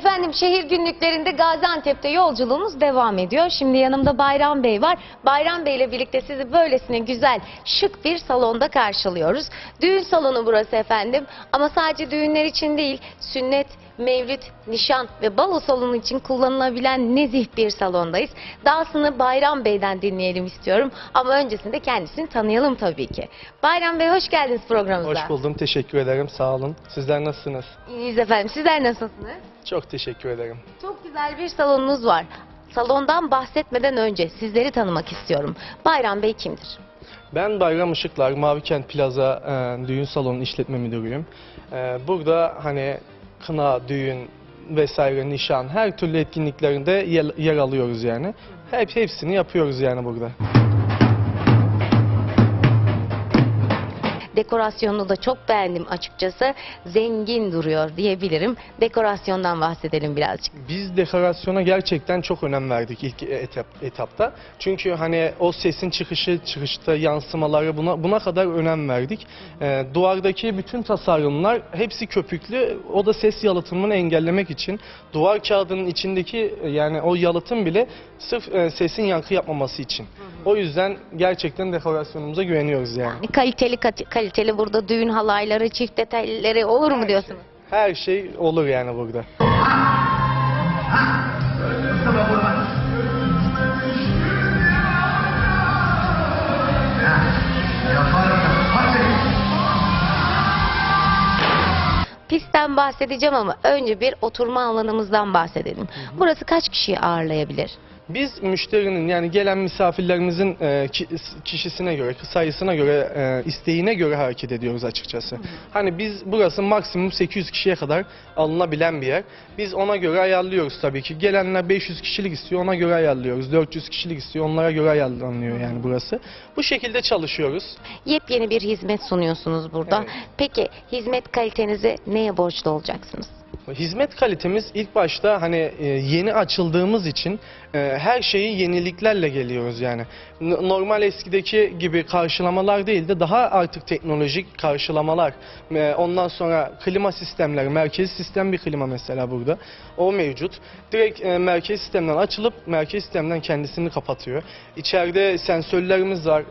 Efendim şehir günlüklerinde Gaziantep'te yolculuğumuz devam ediyor. Şimdi yanımda Bayram Bey var. Bayram Bey ile birlikte sizi böylesine güzel, şık bir salonda karşılıyoruz. Düğün salonu burası efendim. Ama sadece düğünler için değil, sünnet, mevlüt, nişan ve balo salonu için kullanılabilen nezih bir salondayız. Dahasını Bayram Bey'den dinleyelim istiyorum. Ama öncesinde kendisini tanıyalım tabii ki. Bayram Bey hoş geldiniz programımıza. Hoş buldum. Teşekkür ederim. Sağ olun. Sizler nasılsınız? İyiyiz efendim. Sizler nasılsınız? Çok teşekkür ederim. Çok güzel bir salonunuz var. Salondan bahsetmeden önce sizleri tanımak istiyorum. Bayram Bey kimdir? Ben Bayram Işıklar, Mavikent Plaza e, Düğün Salonu işletme müdürüyüm. E, burada hani kına, düğün vesaire, nişan her türlü etkinliklerinde yer, yer alıyoruz yani. Hep hepsini yapıyoruz yani burada. Dekorasyonunu da çok beğendim açıkçası. Zengin duruyor diyebilirim. Dekorasyondan bahsedelim birazcık. Biz dekorasyona gerçekten çok önem verdik ilk etap, etapta. Çünkü hani o sesin çıkışı, çıkışta yansımaları buna buna kadar önem verdik. Ee, duvardaki bütün tasarımlar hepsi köpüklü. O da ses yalıtımını engellemek için. Duvar kağıdının içindeki yani o yalıtım bile sırf e, sesin yankı yapmaması için. O yüzden gerçekten dekorasyonumuza güveniyoruz yani. Yani kaliteli kat- kaliteli burada düğün halayları, çift detayları olur mu diyorsunuz? Her şey olur yani burada. Pistten bahsedeceğim ama önce bir oturma alanımızdan bahsedelim. Burası kaç kişiyi ağırlayabilir? Biz müşterinin yani gelen misafirlerimizin e, ki- kişisine göre, sayısına göre, e, isteğine göre hareket ediyoruz açıkçası. Hani biz burası maksimum 800 kişiye kadar alınabilen bir yer. Biz ona göre ayarlıyoruz tabii ki. Gelenler 500 kişilik istiyor, ona göre ayarlıyoruz. 400 kişilik istiyor, onlara göre ayarlanıyor yani burası. Bu şekilde çalışıyoruz. Yepyeni bir hizmet sunuyorsunuz burada. Evet. Peki hizmet kalitenizi neye borçlu olacaksınız? Hizmet kalitemiz ilk başta hani e, yeni açıldığımız için e, her şeyi yeniliklerle geliyoruz yani. Normal eskideki gibi karşılamalar değil de daha artık teknolojik karşılamalar. E, Ondan sonra klima sistemleri, merkezi sistem bir klima mesela burada. O mevcut. Direkt merkezi sistemden açılıp merkezi sistemden kendisini kapatıyor. İçeride sensörlerimiz var.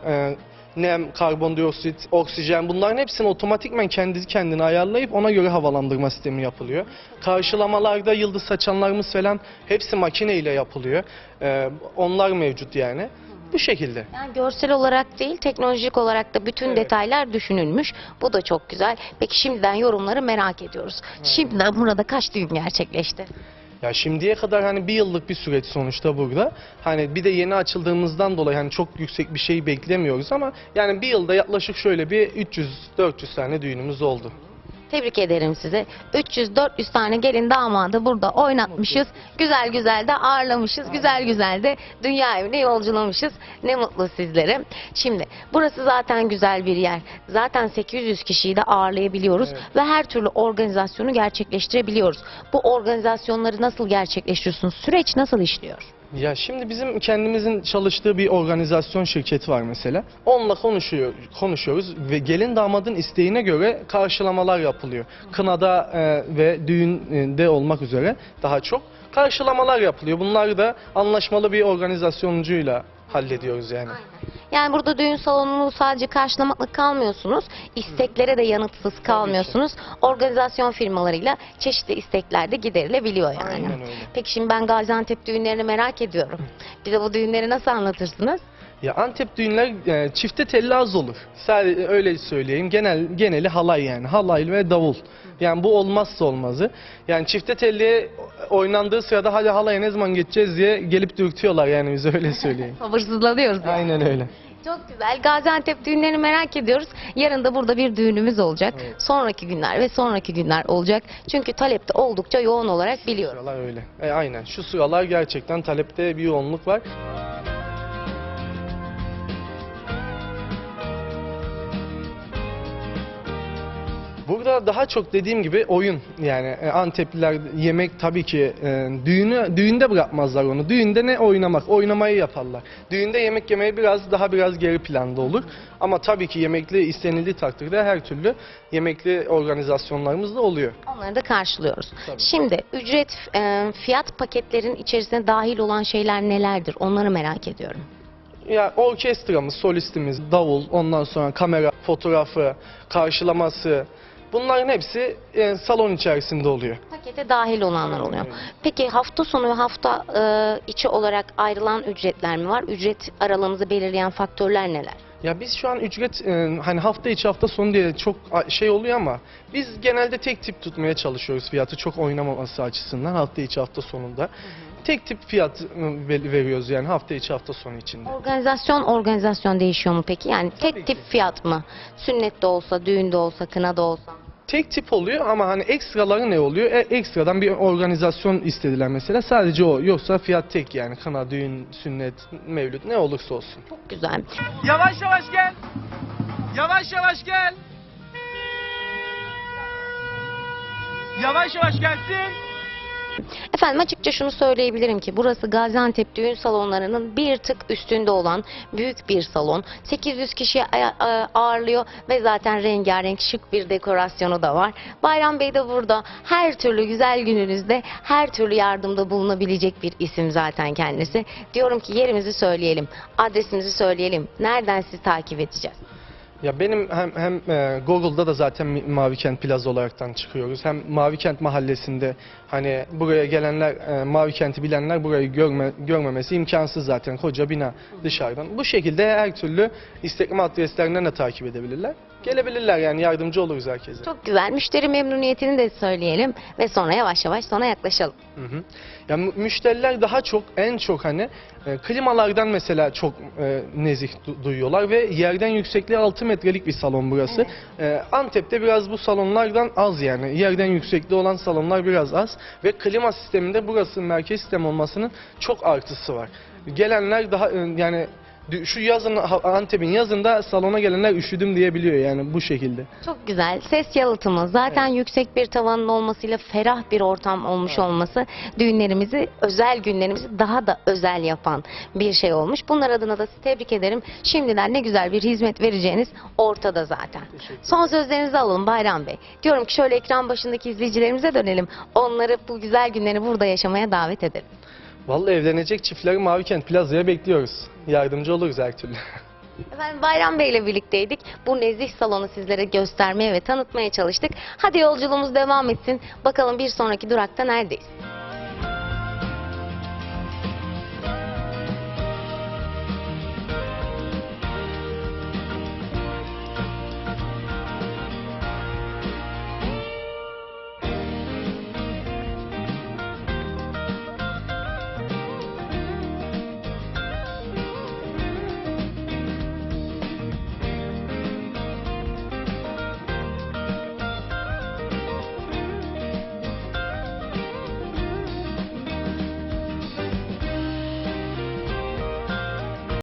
Nem, karbondioksit, oksijen bunların hepsini otomatikmen kendi kendine ayarlayıp ona göre havalandırma sistemi yapılıyor. Karşılamalarda yıldız saçanlarımız falan hepsi makine ile yapılıyor. Ee, onlar mevcut yani. Bu şekilde. Yani görsel olarak değil, teknolojik olarak da bütün Evet. detaylar düşünülmüş. Bu da çok güzel. Peki şimdiden yorumları merak ediyoruz. Şimdiden burada kaç düğün gerçekleşti? Ya şimdiye kadar hani bir yıllık bir süreç sonuçta burada. Hani bir de yeni açıldığımızdan dolayı hani çok yüksek bir şey beklemiyoruz ama yani bir yılda yaklaşık şöyle bir 300-400 tane düğünümüz oldu. Tebrik ederim size. 300-400 tane gelin damadı burada oynatmışız. Güzel güzel de ağırlamışız. Güzel güzel de dünya evine yolculamışız. Ne mutlu sizlere. Şimdi burası zaten güzel bir yer. Zaten 800 kişiyi de ağırlayabiliyoruz. Evet. Ve her türlü organizasyonu gerçekleştirebiliyoruz. Bu organizasyonları nasıl gerçekleştiriyorsunuz? Süreç nasıl işliyor? Ya şimdi bizim kendimizin çalıştığı bir organizasyon şirketi var mesela. Onunla konuşuyor, konuşuyoruz ve gelin damadın isteğine göre karşılamalar yapılıyor. Kınada e, ve düğünde olmak üzere daha çok karşılamalar yapılıyor. Bunları da anlaşmalı bir organizasyoncuyla hallediyoruz yani. Yani burada düğün salonunu sadece karşılamakla kalmıyorsunuz. İsteklere de yanıtsız kalmıyorsunuz. Organizasyon firmalarıyla çeşitli istekler de giderilebiliyor yani. Aynen öyle. Peki şimdi ben Gaziantep düğünlerini merak ediyorum. Bize bu düğünleri nasıl anlatırsınız? Ya Antep düğünler e, çifte telli az olur. Sadece öyle söyleyeyim. Genel geneli halay yani. Halay ve davul. Yani bu olmazsa olmazı. Yani çifte telli oynandığı sırada hadi halaya ne zaman geçeceğiz diye gelip dürtüyorlar yani bize öyle söyleyeyim. Sabırsızlanıyoruz. yani. Aynen öyle. Çok güzel. Gaziantep düğünlerini merak ediyoruz. Yarın da burada bir düğünümüz olacak. Evet. Sonraki günler ve sonraki günler olacak. Çünkü talepte oldukça yoğun olarak biliyorum. Sıralar öyle. E, aynen. Şu sıralar gerçekten talepte bir yoğunluk var. Burada daha çok dediğim gibi oyun yani e, Antepliler yemek tabii ki e, düğünü düğünde bırakmazlar onu. Düğünde ne oynamak, oynamayı yaparlar. Düğünde yemek yemeyi biraz daha biraz geri planda olur. Ama tabii ki yemekli istenildiği takdirde her türlü yemekli organizasyonlarımız da oluyor. Onları da karşılıyoruz. Tabii. Şimdi ücret, e, fiyat paketlerin içerisine dahil olan şeyler nelerdir? Onları merak ediyorum. Ya orkestramız, solistimiz, davul, ondan sonra kamera, fotoğrafı, karşılaması bunların hepsi e, salon içerisinde oluyor. Pakete dahil olanlar oluyor. Peki hafta sonu ve hafta e, içi olarak ayrılan ücretler mi var? Ücret aralığımızı belirleyen faktörler neler? Ya biz şu an ücret e, hani hafta içi hafta sonu diye çok şey oluyor ama biz genelde tek tip tutmaya çalışıyoruz fiyatı çok oynamaması açısından hafta içi hafta sonunda. Tek tip fiyat ver- veriyoruz yani hafta içi hafta sonu içinde. Organizasyon organizasyon değişiyor mu peki? Yani tek Tabii tip ki. fiyat mı? Sünnette olsa, düğünde olsa, kınada olsa. Tek tip oluyor ama hani ekstraları ne oluyor? E, ekstradan bir organizasyon istediler mesela sadece o yoksa fiyat tek yani kına, düğün, sünnet, mevlüt ne olursa olsun. Çok güzel. Yavaş yavaş gel. Yavaş yavaş gel. Yavaş yavaş gelsin. Efendim açıkça şunu söyleyebilirim ki burası Gaziantep düğün salonlarının bir tık üstünde olan büyük bir salon. 800 kişi a- ağırlıyor ve zaten rengarenk şık bir dekorasyonu da var. Bayram Bey de burada her türlü güzel gününüzde her türlü yardımda bulunabilecek bir isim zaten kendisi. Diyorum ki yerimizi söyleyelim, adresimizi söyleyelim. Nereden sizi takip edeceğiz? Ya benim hem hem e, Google'da da zaten Mavi Kent Plaza olaraktan çıkıyoruz. Hem Mavi Kent mahallesinde hani buraya gelenler e, Mavi Kent'i bilenler burayı görme, görmemesi imkansız zaten koca bina dışarıdan. Bu şekilde her türlü Instagram adreslerinden de takip edebilirler. Gelebilirler yani yardımcı oluruz herkese. Çok güzel. Müşteri memnuniyetini de söyleyelim ve sonra yavaş yavaş sona yaklaşalım. Hı hı. Ya mü- müşteriler daha çok en çok hani e, klimalardan mesela çok e, nezih du- duyuyorlar ve yerden yüksekliği 6 metrelik bir salon burası. E, Antep'te biraz bu salonlardan az yani yerden yüksekliği olan salonlar biraz az ve klima sisteminde burası merkez sistem olmasının çok artısı var. Gelenler daha e, yani şu yazın Antep'in yazında salona gelenler üşüdüm diyebiliyor yani bu şekilde. Çok güzel. Ses yalıtımı zaten yüksek bir tavanın olmasıyla ferah bir ortam olmuş olması düğünlerimizi, özel günlerimizi daha da özel yapan bir şey olmuş. Bunlar adına da sizi tebrik ederim. Şimdiden ne güzel bir hizmet vereceğiniz ortada zaten. Son sözlerinizi alalım Bayram Bey. Diyorum ki şöyle ekran başındaki izleyicilerimize dönelim. Onları bu güzel günleri burada yaşamaya davet edelim. Vallahi evlenecek çiftleri Mavi Kent Plaza'ya bekliyoruz. Yardımcı oluruz her türlü. Efendim Bayram Bey ile birlikteydik. Bu nezih salonu sizlere göstermeye ve tanıtmaya çalıştık. Hadi yolculuğumuz devam etsin. Bakalım bir sonraki durakta neredeyiz?